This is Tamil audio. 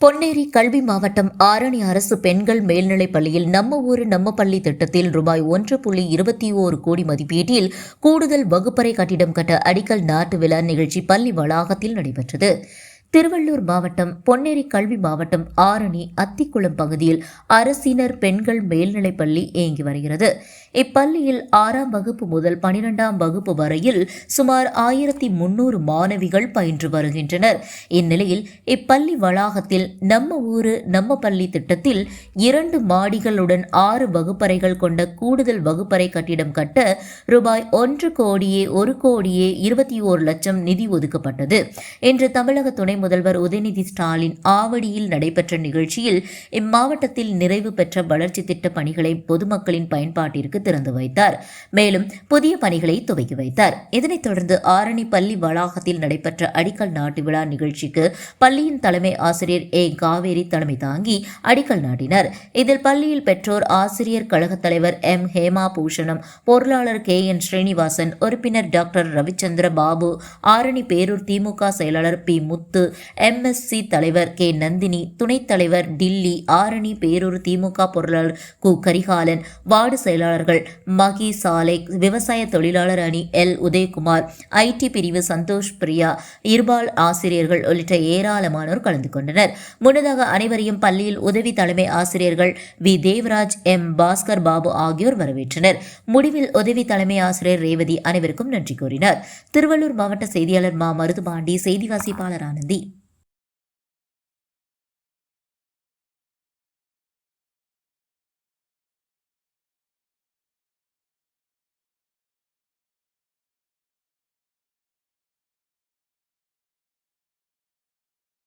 பொன்னேரி கல்வி மாவட்டம் ஆரணி அரசு பெண்கள் மேல்நிலைப் பள்ளியில் நம்ம ஊரு நம்ம பள்ளி திட்டத்தில் ரூபாய் ஒன்று புள்ளி இருபத்தி ஓரு கோடி மதிப்பீட்டில் கூடுதல் வகுப்பறை கட்டிடம் கட்ட அடிக்கல் நாட்டு விழா நிகழ்ச்சி பள்ளி வளாகத்தில் நடைபெற்றது. திருவள்ளூர் மாவட்டம் பொன்னேரி கல்வி மாவட்டம் ஆரணி அத்திக்குளம் பகுதியில் அரசினர் பெண்கள் மேல்நிலைப் பள்ளி இயங்கி வருகிறது. இப்பள்ளியில் ஆறாம் வகுப்பு முதல் பனிரெண்டாம் வகுப்பு வரையில் சுமார் ஆயிரத்தி முன்னூறு மாணவிகள் பயின்று வருகின்றனர். இந்நிலையில் இப்பள்ளி வளாகத்தில் நம்ம ஊரு நம்ம பள்ளி திட்டத்தில் இரண்டு மாடிகளுடன் ஆறு வகுப்பறைகள் கொண்ட கூடுதல் வகுப்பறை கட்டிடம் கட்ட ரூபாய் ஒன்று கோடியே ஒரு கோடியே இருபத்தி ஓரு லட்சம் நிதி ஒதுக்கப்பட்டது. இன்று தமிழக துணை முதல்வர் உதயநிதி ஸ்டாலின் ஆவடியில் நடைபெற்ற நிகழ்ச்சியில் இம்மாவட்டத்தில் நிறைவு பெற்ற வளர்ச்சி திட்ட பணிகளை பொதுமக்களின் பயன்பாட்டிற்கு திறந்து வைத்தார். மேலும் புதிய பணிகளை துவக்கி வைத்தார். இதனைத் தொடர்ந்து ஆரணி பள்ளி வளாகத்தில் நடைபெற்ற அடிக்கல் நாட்டு விழா நிகழ்ச்சிக்கு பள்ளியின் தலைமை ஆசிரியர் ஏ. காவேரி தலைமை தாங்கி அடிக்கல் நாட்டினர். இதில் பள்ளியில் பெற்றோர் ஆசிரியர் கழகத் தலைவர் எம். ஹேமா பூஷணம் பொருளாளர் கே. என். ஸ்ரீனிவாசன் உறுப்பினர் டாக்டர் ரவிச்சந்திர பாபு ஆரணி பேரூர் திமுக செயலாளர் பி. முத்து எம்எஸ்சி தலைவர் கே. நந்தினி துணைத் தலைவர் டில்லி ஆரணி பேரூர் திமுக பொருளாளர் கு. கரிகாலன் வார்டு செயலாளர்கள் மகி சாலை விவசாய தொழிலாளர் அணி எல். உதயகுமார் ஐடி பிரிவு சந்தோஷ் பிரியா இருபால் ஆசிரியர்கள் உள்ளிட்ட ஏராளமானோர் கலந்து கொண்டனர். முன்னதாக அனைவரையும் பள்ளியில் உதவி தலைமை ஆசிரியர்கள் வி. தேவராஜ் எம். பாஸ்கர் பாபு ஆகியோர் வரவேற்றனர். முடிவில் உதவி தலைமை ஆசிரியர் ரேவதி அனைவருக்கும் நன்றி கூறினார். திருவள்ளூர் மாவட்ட செய்தியாளர் மா. மருதுபாண்டி செய்தி வாசிப்பாளர் ஆனந்தி